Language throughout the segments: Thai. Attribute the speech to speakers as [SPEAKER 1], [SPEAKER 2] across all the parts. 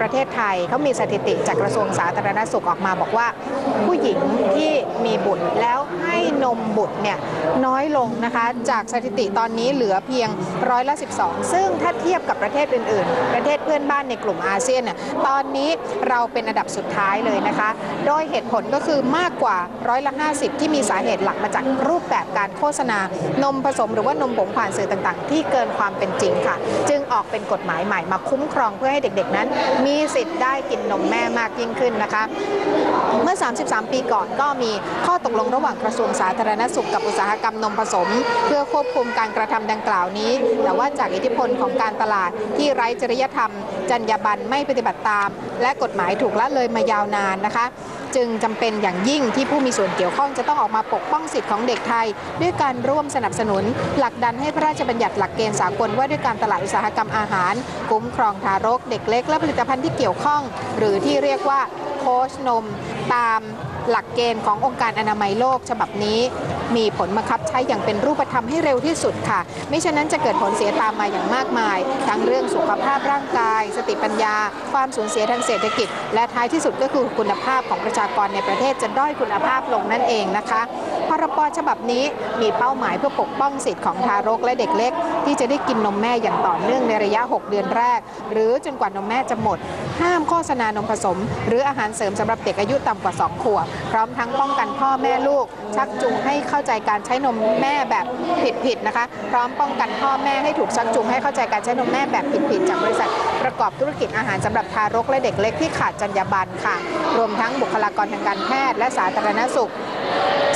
[SPEAKER 1] ประเทศไทยเขามีสถิติจากกระทรวงสาธารณสุขออกมาบอกว่า ผู้หญิงที่มีบุตรแล้วให้นมบุตรเนี่ยน้อยลงนะคะจากสถิติตอนนี้เหลือเพียงร้อยละ 12 ซึ่งถ้าเทียบกับประเทศอื่น ๆ ประเทศเพื่อนบ้านในกลุ่มอาเซียนน่ยตอนนี้เราเป็นอันดับสุดท้ายเลยนะคะ โดยเหตุผลก็คือมากกว่าร้อยละ 50 ที่มีสาเหตุหลักมาจากรูปแบบการโฆษณานมผสมหรือว่านมผงผ่านสื่อต่าง ๆ ที่เกินความเป็นจริงค่ะ จึงออกเป็นกฎหมายใหม่มาคุ้มครองเพื่อให้เด็ก ๆ นั้น มีสิทธิ์ได้กินนมแม่มากยิ่งขึ้นนะคะ เมื่อ33ปีก่อนก็มีข้อตกลงระหว่างกระทรวงสาธารณสุขกับอุตสาหกรรมนมผสม เพื่อควบคุมการกระทำดังกล่าวนี้ แต่ว่าจากอิทธิพลของการตลาดที่ไร้จริยธรรม จรรยาบรรณไม่ปฏิบัติตาม และกฎหมายถูกละเลยมายาวนานนะคะ จึงจำเป็นอย่างยิ่งที่ผู้มีส่วนเกี่ยวข้องจะต้องออกมาปกป้องสิทธิของเด็กไทย ด้วยการร่วมสนับสนุน หลักดันให้พระราชบัญญัติหลักเกณฑ์สากลว่าด้วยการตลาดอุตสาหกรรมอาหาร คุ้มครองทารก เด็กเล็กและผลิตภัณฑ์ที่เกี่ยวข้อง หรือที่เรียกว่าโคชนมตาม หลักเกณฑ์ขององค์การอนามัยโลก ฉบับนี้มีผลบังคับใช้อย่างเป็นรูปธรรมให้เร็วที่สุดค่ะ ไม่ฉะนั้นจะเกิดผลเสียตามมาอย่างมากมาย ทั้งเรื่องสุขภาพร่างกาย สติปัญญา ความสูญเสียทางเศรษฐกิจ และท้ายที่สุดก็คือคุณภาพของประชากรในประเทศจะด้อยคุณภาพลงนั่นเองนะคะ พรบฉบับนี้มีเป้าหมายเพื่อปกป้องสิทธิ์ของทารกและเด็กเล็ก ที่จะได้กินนมแม่อย่างต่อเนื่องในระยะ 6 เดือนแรก หรือจนกว่านมแม่จะหมด ห้ามโฆษณานมผสม หรืออาหารเสริมสำหรับเด็กอายุต่ำกว่า 2 ขวบ พร้อมทั้งป้องกันพ่อแม่ลูก ชักจูงให้เข้าใจการใช้นมแม่แบบผิดๆนะคะ พร้อมป้องกันพ่อแม่ให้ถูกชักจูงให้เข้าใจการใช้นมแม่แบบผิดๆจากบริษัทประกอบธุรกิจอาหารสำหรับทารกและเด็กเล็กที่ขาดจรรยาบรรณค่ะ รวมทั้งบุคลากรทางการแพทย์และสาธารณสุข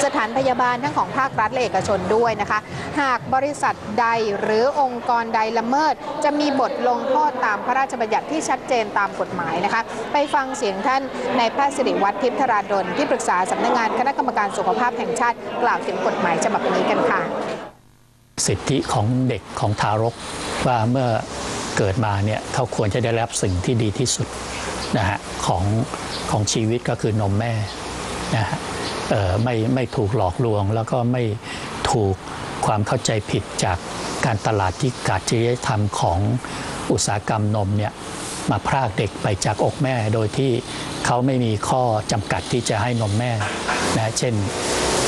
[SPEAKER 1] สถานพยาบาลทั้งของภาครัฐและเอกชนด้วยนะคะ หากบริษัทใดหรือองค์กรใดละเมิด จะมีบทลงโทษตามพระราชบัญญัติที่ชัดเจนตามกฎหมายนะคะ ไปฟังเสียงท่านนายแพทย์สิริวัฒน์ทิพย์ธราดลที่ปรึกษาสำนักงานคณะกรรมการสุขภาพแห่งชาติ กล่าวถึงกฎหมายฉบับนี้กันค่ะ
[SPEAKER 2] สิทธิของเด็กของทารกว่าเมื่อเกิดมาเนี่ยเขาควรจะได้รับสิ่งที่ดีที่สุดนะฮะของของชีวิตก็คือนมแม่ นะฮะไม่ไม่ถูกหลอกลวง แล้วก็ไม่ถูกความเข้าใจผิดจากการตลาดที่ขาดจริยธรรมของอุตสาหกรรมนมเนี่ยมาพรากเด็กไปจากอกแม่ โดยที่เขาไม่มีข้อจำกัดที่จะให้นมแม่นะเช่น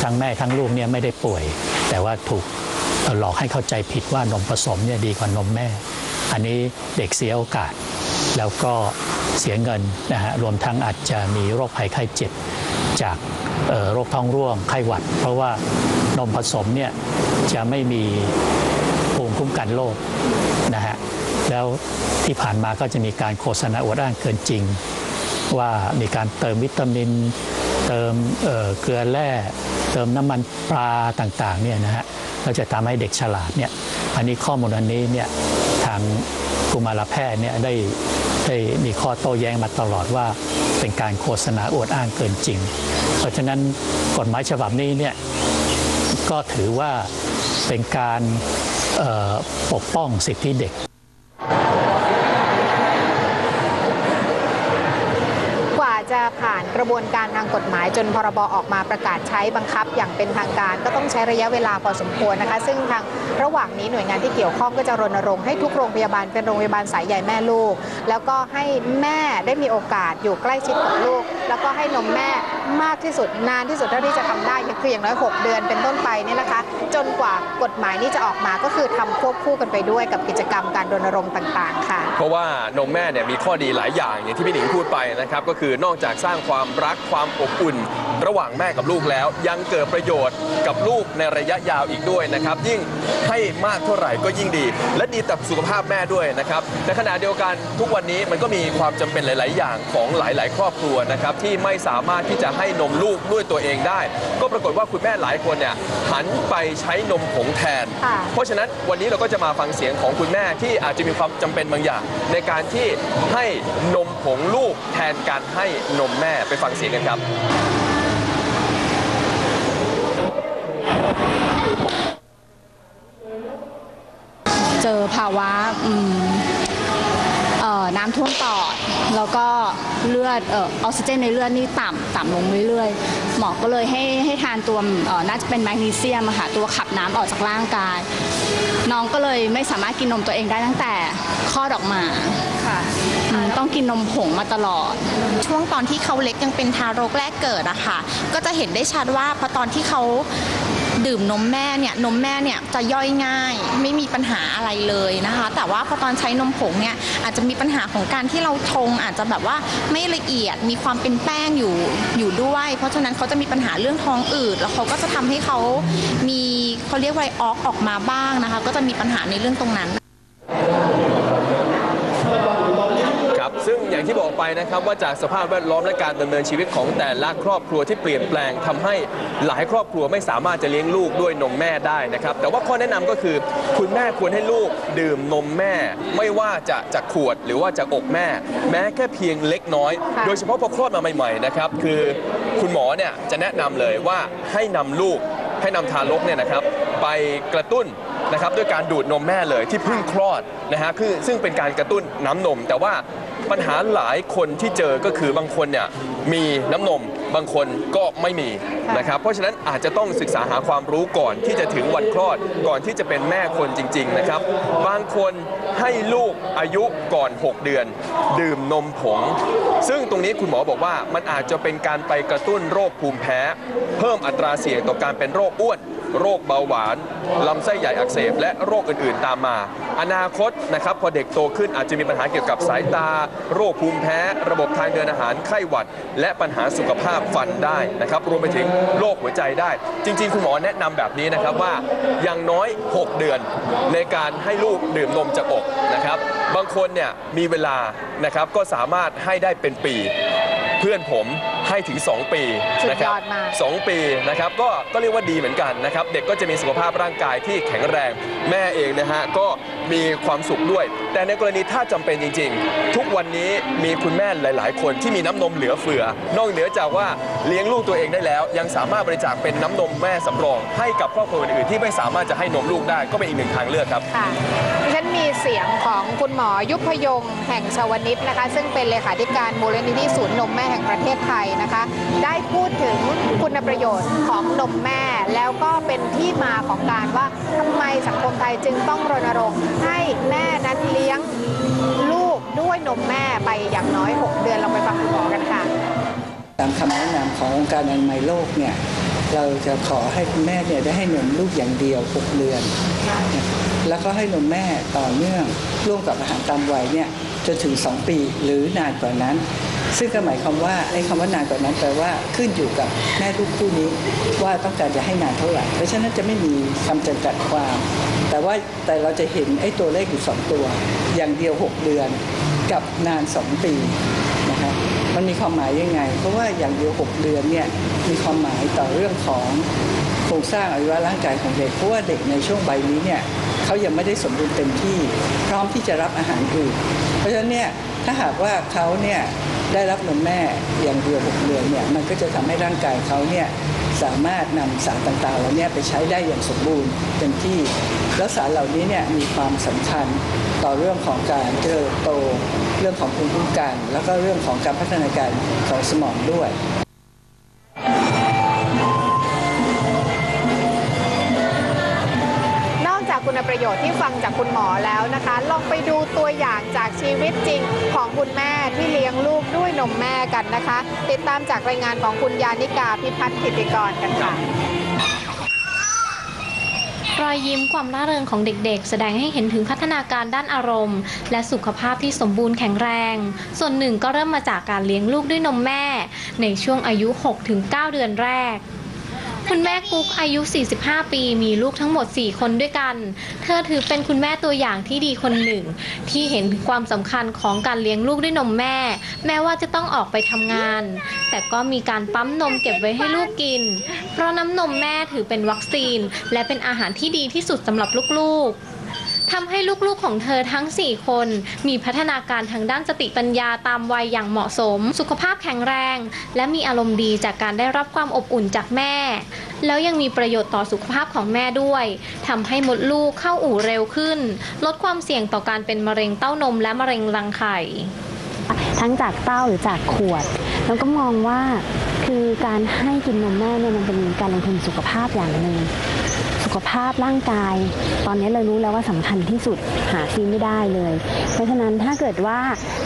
[SPEAKER 2] ทั้งแม่ทั้งลูกเนี่ยไม่ได้ป่วย แต่ว่าถูกหลอกให้เข้าใจผิดว่านมผสมเนี่ยดีกว่านมแม่ อันนี้เด็กเสียโอกาส แล้วก็เสียเงินนะฮะรวมทั้งอาจจะมีโรคภัยไข้เจ็บ จากโรคท้องร่วงไข้หวัด เพราะว่านมผสมเนี่ยจะไม่มีภูมิคุ้มกันโรคนะฮะแล้วที่ผ่านมาก็จะมีการโฆษณาอวดอ้างเกินจริง ว่ามีการเติมวิตามิน เติมเเกลือแร่เติมน้ำมันปลาต่างๆเนี่ยนะฮะเราจะทำให้เด็กฉลาดเนี่ยอันนี้ข้อมูลอันนี้เนี่ยทางกุมารแพทย์เนี่ยได้ ได้มีข้อโต้แย้งมาตลอดว่าเป็นการโฆษณาอวดอ้างเกินจริง เพราะฉะนั้นกฎหมายฉบับนี้เนี่ยก็ถือว่าเป็นการปกป้องสิทธิเด็
[SPEAKER 1] กว่าจะ ผ่านกระบวนการทางกฎหมาย จนพรบออกมาประกาศใช้บังคับอย่างเป็นทางการ ก็ต้องใช้ระยะเวลาพอสมควรนะคะ ซึ่งทางระหว่างนี้หน่วยงานที่เกี่ยวข้องก็จะรณรงค์ให้ทุกโรงพยาบาลเป็นโรงพยาบาลสายใหญ่แม่ลูก แล้วก็ให้แม่ได้มีโอกาสอยู่ใกล้ชิดกับลูก แล้วก็ให้นมแม่มากที่สุดนานที่สุดเท่าที่จะทำได้คืออย่างน้อย 6 เดือนเป็นต้นไปเนี่ยนะคะ จนกว่ากฎหมายนี้จะออกมาก็คือทำควบคู่กันไปด้วยกับกิจกรรมการรณรงค์ต่าง ๆ ค่ะ
[SPEAKER 3] เพราะว่านมแม่เนี่ยมีข้อดีหลายอย่างอย่างที่พี่หนิงพูดไปนะครับก็คือนอกจากสร้างความรักความอบอุ่น ระหว่างแม่กับลูกแล้ว ยังเกิดประโยชน์กับลูกในระยะยาวอีกด้วยนะครับยิ่งให้มากเท่าไหร่ก็ยิ่งดี และดีต่อสุขภาพแม่ด้วยนะครับในขณะเดียวกันทุกวันนี้มันก็มีความจำเป็นหลาย ๆ อย่างของหลาย ๆ ครอบครัวนะครับที่ไม่สามารถที่จะให้นมลูกด้วยตัวเองได้ ก็ปรากฏว่าคุณแม่หลายคนเนี่ยหันไปใช้นมผงแทน
[SPEAKER 1] ค่ะ
[SPEAKER 3] เพราะฉะนั้นวันนี้เราก็จะมาฟังเสียงของคุณแม่ที่อาจจะมีความจำเป็นบางอย่าง ในการที่ให้นมผงลูกแทนการให้นมแม่ไปฟังเสียงกันครับ
[SPEAKER 4] เจอภาวะอืมเอ่อน้ำท่วมปอด แล้วก็เลือดเอ่อออกซิเจนในเลือดนี่ต่ำต่ำลงเรื่อยๆ หมอก็เลยให้ให้ทานตัวเอ่อน่าจะเป็นแมกนีเซียมอะค่ะตัวขับน้ำออกจากร่างกาย น้องก็เลยไม่สามารถกินนมตัวเองได้ตั้งแต่คลอดออกมา
[SPEAKER 5] ค่ะ
[SPEAKER 4] อืมต้องกินนมผงมาตลอด
[SPEAKER 5] ช่วงตอนที่เขาเล็กยังเป็นทารกแรกเกิดอะค่ะ ก็จะเห็นได้ชัดว่าพอตอนที่เขา ดื่มนมแม่เนี่ยนมแม่เนี่ยจะย่อยง่าย ไม่มีปัญหาอะไรเลยนะคะ แต่ว่าพอตอนใช้นมผงเนี่ยอาจจะมีปัญหาของการที่เราชงอาจจะแบบว่าไม่ละเอียดมีความเป็นแป้งอยู่อยู่ด้วย เพราะฉะนั้นเขาจะมีปัญหาเรื่องท้องอืดแล้วเขาก็จะทำให้เขามีเขาเรียกว่าอะไรออกออกมาบ้างนะคะ ก็จะมีปัญหาในเรื่องตรงนั้น
[SPEAKER 3] ครับซึ่ง อย่างที่บอกไปนะครับว่าจากสภาพแวดล้อมและการดำเนินชีวิตของแต่ละครอบครัวที่เปลี่ยนแปลงทำให้หลายครอบครัวไม่สามารถจะเลี้ยงลูกด้วยนมแม่ได้นะครับ แต่ว่าข้อแนะนำก็คือคุณแม่ควรให้ลูกดื่มนมแม่ ไม่ว่าจะจากขวดหรือว่าจากอกแม่ แม้แค่เพียงเล็กน้อย
[SPEAKER 1] ค่ะ
[SPEAKER 3] โดยเฉพาะพอคลอดมาใหม่ๆนะครับคือคุณหมอเนี่ยจะแนะนำเลยว่าให้นำลูกให้นำทารกเนี่ยนะครับไปกระตุ้นนะครับด้วยการดูดนมแม่เลยที่เพิ่งคลอดนะฮะคือซึ่งเป็นการกระตุ้นน้ำนม แต่ว่า ปัญหาหลายคนที่เจอก็คือบางคนเนี่ย มีน้ำนมบางคนก็ไม่มีนะครับเพราะฉะนั้นอาจจะต้องศึกษาหาความรู้ก่อนที่จะถึงวันคลอดก่อนที่จะเป็นแม่คนจริง ๆนะครับ บางคนให้ลูกอายุก่อน 6 เดือน ดื่มนมผง ซึ่งตรงนี้คุณหมอบอกว่ามันอาจจะเป็นการไปกระตุ้นโรคภูมิแพ้ เพิ่มอัตราเสี่ยงต่อการเป็นโรคอ้วนโรคเบาหวาน ลำไส้ใหญ่อักเสบ และโรคอื่น ๆ ตามมา อนาคตนะครับพอเด็กโตขึ้นอาจจะมีปัญหาเกี่ยวกับสายตา โรคภูมิแพ้ ระบบทางเดินอาหารไข้หวัดและปัญหาสุขภาพฟันได้นะครับรวมไปถึงโรคหัวใจได้ จริง ๆ คุณหมอแนะนำแบบนี้นะครับว่าอย่างน้อย 6 เดือนในการให้ลูกดื่มนมจากอกนะครับ บางคนเนี่ยมีเวลานะครับก็สามารถให้ได้เป็นปี เพื่อนผม ให้ถึง 2 ปีนะครั
[SPEAKER 1] สุดยอดมาก
[SPEAKER 3] สองปีนะครับก็ก็เรียกว่าดีเหมือนกันนะครับเด็กก็จะมีสุขภาพร่างกายที่แข็งแรงแม่เองนะฮะก็มีความสุขด้วย แต่ในกรณีถ้าจำเป็นจริง ๆ ทุกวันนี้มีคุณแม่หลาย ๆ คนที่มีน้ำนมเหลือเฟือ นอกเหนือจากว่าเลี้ยงลูกตัวเองได้แล้ว ยังสามารถบริจาคเป็นน้ำนมแม่สำรอง ให้กับครอบครัวอื่นๆที่ไม่สามารถจะให้นมลูกได้ก็เป็นอีกหนึ่งทางเลือกครับ
[SPEAKER 1] ค่ะดิฉันมีเสียงของคุณหมอยุพยงแห่งชวนิตนะคะ ซึ่งเป็นเลขาธิการมูลนิธิศูนย์นมแม่แห่งประเทศไทยนะคะ ได้พูดถึงคุณประโยชน์ของนมแม่ แล้วก็เป็นที่มาของการว่าทำไมสังคมไทยจึงต้องรณรงค์ให้แม่นั้นเลี้ยงลูกด้วยนมแม่ไปอย่างน้อย 6 เดือนเราไปฟังคุณหมอกันค่ะ
[SPEAKER 6] ตามคำแนะนำขององค์การอนามัยโลกเนี่ยเราจะขอให้คุณแม่เนี่ยได้ให้นมลูกอย่างเดียว 6 เดือน แล้วก็ให้นมแม่ต่อเนื่องร่วมกับอาหารตามวัยเนี่ยจนถึง 2 ปีหรือนานกว่านั้น ซึ่งก็หมายความว่าไอ้คำว่านานกว่านั้นแปลว่าขึ้นอยู่กับแม่ลูกคู่นี้ว่าต้องการจะให้นานเท่าไหร่ เพราะฉะนั้นจะไม่มีคำจำกัดความ แต่ว่าแต่เราจะเห็นไอ้ตัวเลขอยู่ 2 ตัว อย่างเดียว 6 เดือนกับนาน 2 ปีนะครับมันมีความหมายยังไง เพราะว่าอย่างเดียว 6 เดือนเนี่ยมีความหมายต่อเรื่องของโครงสร้างอวัยวะร่างกายของเด็กเพราะว่าเด็กในช่วงใบนี้เนี่ยเขายังไม่ได้สมบูรณ์เต็มที่ พร้อมที่จะรับอาหารอื่น เพราะฉะนั้นเนี่ยถ้าหากว่าเขาเนี่ย ได้รับนมแม่อย่างเดียว6เดือนเนี่ยมันก็จะทำให้ร่างกายเขาเนี่ยสามารถนำสารต่างๆเหล่านี้ไปใช้ได้อย่างสมบูรณ์เต็มที่ แล้วสารเหล่านี้เนี่ยมีความสำคัญต่อเรื่องของการเจริญโต เรื่องของภูมิคุ้มกัน แล้วก็เรื่องของการพัฒนาการของสมองด้วย
[SPEAKER 1] ประโยชน์ที่ฟังจากคุณหมอแล้วนะคะ ลองไปดูตัวอย่างจากชีวิตจริงของคุณแม่ที่เลี้ยงลูกด้วยนมแม่กันนะคะ ติดตามจากรายงานของคุณยานิกาพิพัฒน์กิติกรกันค่ะ
[SPEAKER 7] รอยยิ้มความร่าเริงของเด็กๆ แสดงให้เห็นถึงพัฒนาการด้านอารมณ์ และสุขภาพที่สมบูรณ์แข็งแรง ส่วนหนึ่งก็เริ่มมาจากการเลี้ยงลูกด้วยนมแม่ ในช่วงอายุ 6-9 เดือนแรก คุณแม่กุ๊กอายุ 45 ปี มีลูกทั้งหมด 4 คนด้วยกัน เธอถือเป็นคุณแม่ตัวอย่างที่ดีคนหนึ่ง ที่เห็นความสำคัญของการเลี้ยงลูกด้วยนมแม่ แม้ว่าจะต้องออกไปทำงาน แต่ก็มีการปั๊มนมเก็บไว้ให้ลูกกิน เพราะน้ำนมแม่ถือเป็นวัคซีน และเป็นอาหารที่ดีที่สุดสำหรับลูกๆ ทำให้ลูกๆของเธอทั้ง 4 คน มีพัฒนาการทางด้านสติปัญญาตามวัยอย่างเหมาะสม สุขภาพแข็งแรง และมีอารมณ์ดีจากการได้รับความอบอุ่นจากแม่ แล้วยังมีประโยชน์ต่อสุขภาพของแม่ด้วยทำให้มดลูกเข้าอู่เร็วขึ้น ลดความเสี่ยงต่อการเป็นมะเร็งเต้านมและมะเร็งรังไข่
[SPEAKER 8] ทั้งจากเต้าหรือจากขวด แล้วก็มองว่าคือการให้กินนมแม่เนี่ยมันเป็นการลงทุนสุขภาพอย่างหนึ่ง ขภาพร่างกาย ตอนนี้เรารู้แล้วว่าสำคัญที่สุดหาซื้อไม่ได้เลย เพราะฉะนั้นถ้าเกิดว่า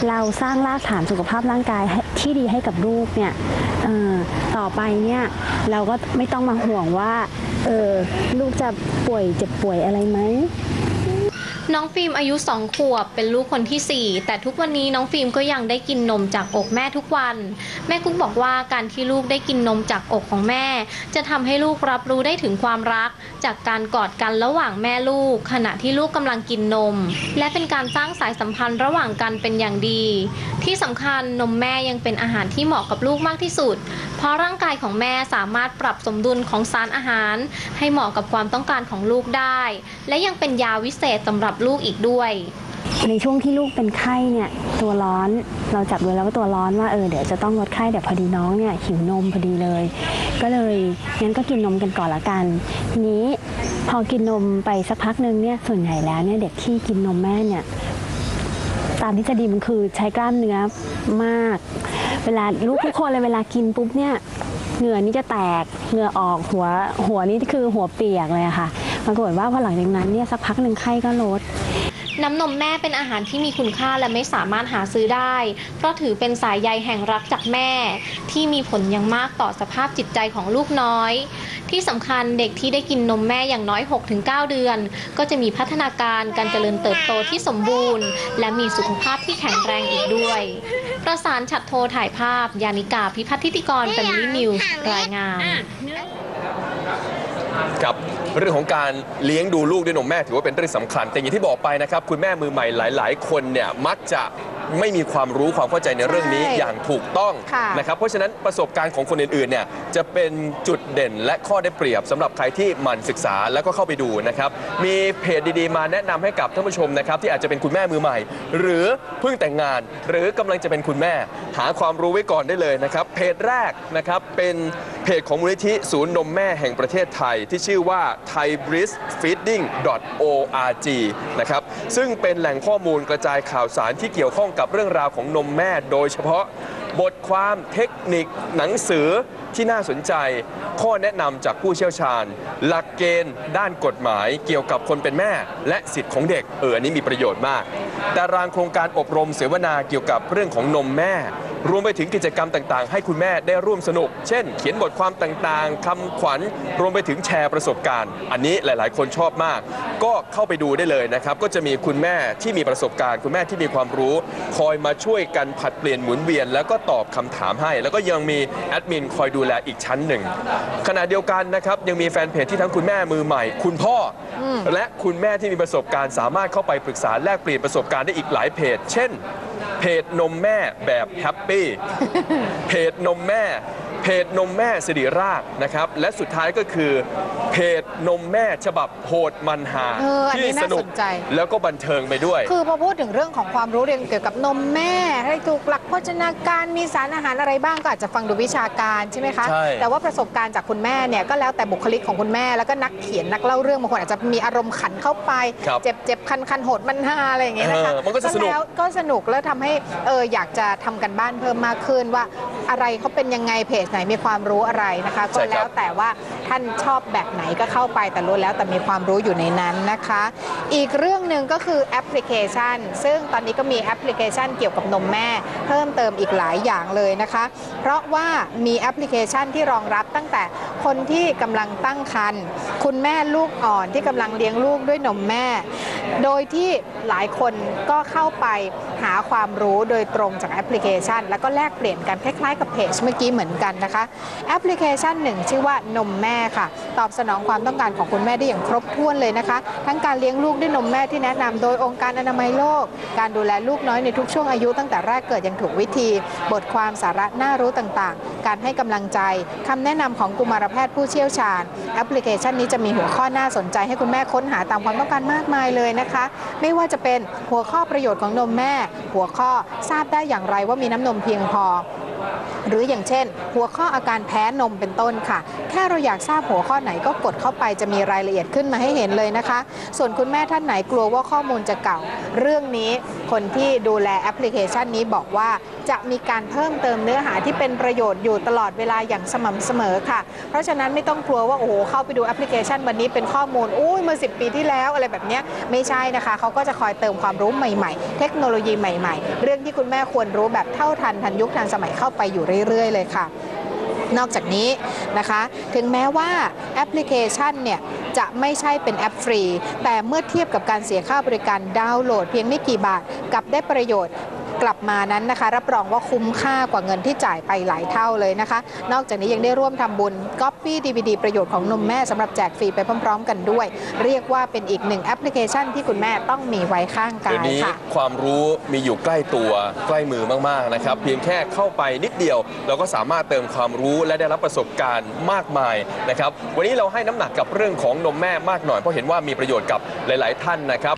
[SPEAKER 8] เราสร้างรากฐานสุขภาพร่างกายที่ดีให้กับลูกเนี่ยต่อไปเนี่ยเราก็ไม่ต้องมาห่วงว่าเออลูกจะป่วยเจ็บป่วยอะไรไหม
[SPEAKER 7] น้องฟิล์มอายุ 2 ขวบเป็นลูกคนที่ 4 แต่ทุกวันนี้น้องฟิล์มก็ยังได้กินนมจากอกแม่ทุกวัน แม่กุ๊กบอกว่าการที่ลูกได้กินนมจากอกของแม่ จะทำให้ลูกรับรู้ได้ถึงความรัก จากการกอดกันระหว่างแม่ลูก ขณะที่ลูกกำลังกินนม และเป็นการสร้างสายสัมพันธ์ระหว่างกันเป็นอย่างดี ที่สำคัญนมแม่ยังเป็นอาหารที่เหมาะกับลูกมากที่สุด เพราะร่างกายของแม่สามารถปรับสมดุลของสารอาหาร ให้เหมาะกับความต้องการของลูกได้ และยังเป็นยาวิเศษสำหรับลูกอีกด้วย
[SPEAKER 8] ในช่วงที่ลูกเป็นไข้เนี่ยตัวร้อนเราจับดูแล้วว่าตัวร้อนว่าเออเดี๋ยวจะต้องลดไข้แต่พอดีน้องเนี่ยหิวนมพอดีเลย ก็เลยงั้นก็กินนมกันก่อนละกันทีนี้พอกินนมไปสักพักหนึ่งเนี่ยส่วนใหญ่แล้วเนี่ยเด็กที่กินนมแม่เนี่ยตามทฤษฎีมันคือใช้กล้ามเนื้อมาก เวลาลูกทุกคนเลยเวลากินปุ๊บเนี่ยเหงื่อนี่จะแตกเหงื่อออกหัวหัวนี่คือหัวเปียกเลยค่ะปรากฏว่าพอหลังจากนั้นเนี่ยสักพักหนึ่งไข้ก็ลด
[SPEAKER 7] น้ำนมแม่เป็นอาหารที่มีคุณค่าและไม่สามารถหาซื้อได้ เพราะถือเป็นสายใยแห่งรักจากแม่ ที่มีผลอย่างมากต่อสภาพจิตใจของลูกน้อย ที่สำคัญเด็กที่ได้กินนมแม่อย่างน้อย 6-9 เดือน ก็จะมีพัฒนาการการเจริญเติบโตที่สมบูรณ์ และมีสุขภาพที่แข็งแรงอีกด้วย ประสานฉัดโทถ่ายภาพ ยานิกาพิพัฒน์ทิติกรเป็นลินิวส์รายงาน
[SPEAKER 3] กับเรื่องของการเลี้ยงดูลูกด้วยนมแม่ถือว่าเป็นเรื่องสำคัญ แต่อย่างที่บอกไปนะครับ คุณแม่มือใหม่หลาย ๆ คนเนี่ยมักจะไม่มีความรู้ความเข้าใจในเรื่องนี้
[SPEAKER 1] ใช่
[SPEAKER 3] อย่างถูกต้อง
[SPEAKER 1] ค่ะ
[SPEAKER 3] นะครับเพราะฉะนั้นประสบการณ์ของคนอื่นๆเนี่ยจะเป็นจุดเด่นและข้อได้เปรียบสำหรับใครที่หมั่นศึกษาแล้วก็เข้าไปดูนะครับมีเพจดีๆ มาแนะนำให้กับท่านผู้ชมนะครับที่อาจจะเป็นคุณแม่มือใหม่ หรือเพิ่งแต่งงาน หรือกำลังจะเป็นคุณแม่ หาความรู้ไว้ก่อนได้เลยนะครับเพจแรกนะครับเป็นเพ จของมูลนิธิศูนย์นมแม่แห่งประเทศไทย ที่ชื่อว่า thaibreastfeeding.org นะครับซึ่งเป็นแหล่งข้อมูลกระจายข่าวสารที่เกี่ยวข้องกับเรื่องราวของนมแม่ โดยเฉพาะบทความเทคนิคหนังสือที่น่าสนใจ ข้อแนะนำจากผู้เชี่ยวชาญ หลักเกณฑ์ด้านกฎหมายเกี่ยวกับคนเป็นแม่ และสิทธิ์ของเด็กเอออันนี้มีประโยชน์มาก ตารางโครงการอบรมเสวนาเกี่ยวกับเรื่องของนมแม่ รวมไปถึงกิจกรรมต่างๆ ให้คุณแม่ได้ร่วมสนุก เช่น เขียนบทความต่างๆคำขวัญ รวมไปถึงแชร์ประสบการณ์ อันนี้หลายๆ คนชอบมาก ก็เข้าไปดูได้เลยนะครับ ก็จะมีคุณแม่ที่มีประสบการณ์ คุณแม่ที่มีความรู้ คอยมาช่วยกันผลัดเปลี่ยนหมุนเวียน แล้วก็ตอบคำถามให้ แล้วก็ยังมีแอดมินคอยดูแลอีกชั้นหนึ่งขณะเดียวกันนะครับยังมีแฟนเพจที่ทั้งคุณแม่มือใหม่ คุณพ่ออและคุณแม่ที่มีประสบการณ์ สามารถเข้าไปปรึกษาแลกเปลี่ยนประสบการณ์ได้อีกหลายเพจ เช่น เพจนมแม่แบบแฮปปี้ เพจนมแม่ เพจนมแม่สิริราชนะครับ และสุดท้ายก็คือ เพจนมแม่ฉบับโหดมันหา
[SPEAKER 1] เอออันนี้
[SPEAKER 3] ที่
[SPEAKER 1] น่า
[SPEAKER 3] สนุก
[SPEAKER 1] สนใจ
[SPEAKER 3] แล้วก็บันเทิงไปด้วย
[SPEAKER 1] คือพอพูดถึงเรื่องของความรู้เรียนเกี่ยวกับนมแม่ให้ถูกหลักโภชนาการมีสารอาหารอะไรบ้างก็อาจจะฟังดูวิชาการใช่ไหมคะ
[SPEAKER 3] ใช่
[SPEAKER 1] แต่ว่าประสบการณ์จากคุณแม่เนี่ยก็แล้วแต่บุคลิกของคุณแม่แล้วก็นักเขียนนักเล่าเรื่องบางคนอาจจะมีอารมณ์ขันเข้าไป
[SPEAKER 3] ครับ
[SPEAKER 1] เจ็บเจ็บคันคันโหดมันฮาอะไรอย่างเงี้ยนะคะ
[SPEAKER 3] เออมันก็จะสนุก
[SPEAKER 1] แล้วก็สนุกแล้วทำให้เอออยากจะทำกันบ้านเพิ่มมากขึ้นว่า อะไรเขาเป็นยังไงเพจไหนมีความรู้อะไรนะคะก็
[SPEAKER 3] ใช่ครับ
[SPEAKER 1] แล้วแต่ว่าท่านชอบแบบไหนก็เข้าไปแต่รู้แล้วแต่มีความรู้อยู่ในนั้นนะคะ อีกเรื่องหนึ่งก็คือแอปพลิเคชัน ซึ่งตอนนี้ก็มีแอปพลิเคชันเกี่ยวกับนมแม่ เพิ่มเติมอีกหลายอย่างเลยนะคะ เพราะว่ามีแอปพลิเคชันที่รองรับตั้งแต่คนที่กำลังตั้งครรภ์คุณแม่ลูกอ่อนที่กำลังเลี้ยงลูกด้วยนมแม่ โดยที่หลายคนก็เข้าไปหาความรู้โดยตรงจากแอปพลิเคชัน แล้วก็แลกเปลี่ยนกันคล้ายๆกับเพจเมื่อกี้เหมือนกันนะคะแอปพลิเคชันหนึ่งชื่อว่านมแม่ค่ะ ตอบสนองความต้องการของคุณแม่ได้อย่างครบถ้วนเลยนะคะ ทั้งการเลี้ยงลูกด้วยนมแม่ที่แนะนำโดยองค์การอนามัยโลก การดูแลลูกน้อยในทุกช่วงอายุตั้งแต่แรกเกิดอย่างถูกวิธี บทความสาระน่ารู้ต่างๆ การให้กำลังใจคำแนะนำของกุมารแพทย์ผู้เชี่ยวชาญ แอปพลิเคชันนี้จะมีหัวข้อน่าสนใจให้คุณแม่ค้นหาตามความต้องการมากมายเลยนะคะ ไม่ว่าจะเป็นหัวข้อประโยชน์ของนมแม่ หัวข้อทราบได้อย่างไรว่ามีน้ำนมเพียงพอ wow. หรืออย่างเช่น หัวข้ออาการแพ้นมเป็นต้นค่ะ แค่เราอยากทราบหัวข้อไหนก็กดเข้าไปจะมีรายละเอียดขึ้นมาให้เห็นเลยนะคะ ส่วนคุณแม่ท่านไหนกลัวว่าข้อมูลจะเก่า เรื่องนี้คนที่ดูแลแอปพลิเคชันนี้บอกว่าจะมีการเพิ่มเติมเนื้อหาที่เป็นประโยชน์อยู่ตลอดเวลาอย่างสม่ำเสมอค่ะ เพราะฉะนั้นไม่ต้องกลัวว่าโอ้โหเข้าไปดูแอปพลิเคชันวันนี้เป็นข้อมูลอุ้ยเมื่อ 10 ปีที่แล้วอะไรแบบนี้ไม่ใช่นะคะเขาก็จะคอยเติมความรู้ใหม่ ๆ เทคโนโลยีใหม่ ๆ เรื่องที่คุณแม่ควรรู้แบบเท่าทันทันยุคทันสมัยเข้าไปอยู่เรื่อยๆ เลยค่ะ นอกจากนี้นะคะ ถึงแม้ว่าแอปพลิเคชันเนี่ยจะไม่ใช่เป็นแอปฟรี แต่เมื่อเทียบกับการเสียค่าบริการดาวน์โหลดเพียงไม่กี่บาทกับได้ประโยชน์ กลับมานั้นนะคะ รับรองว่าคุ้มค่ากว่าเงินที่จ่ายไปหลายเท่าเลยนะคะ นอกจากนี้ยังได้ร่วมทำบุญก๊อปปี้ดีวดีประโยชน์ของนมแม่สำหรับแจกฟรีไปพร้อม ๆ กันด้วย เรียกว่าเป็นอีกหนึ่งแอปพลิเคชันที่คุณแม่ต้องมีไว้ข้างกา
[SPEAKER 3] เดี๋ยวยนี้
[SPEAKER 1] ค่ะ
[SPEAKER 3] ความรู้มีอยู่ใกล้ตัวใกล้มือมากๆนะครับ เพียงแค่เข้าไปนิดเดียว เราก็สามารถเติมความรู้และได้รับประสบการณ์มากมายนะครับวันนี้เราให้น้ำหนักกับเรื่องของนมแม่มากหน่อยเพราะเห็นว่ามีประโยชน์กับหลาย ๆ ท่านนะครับ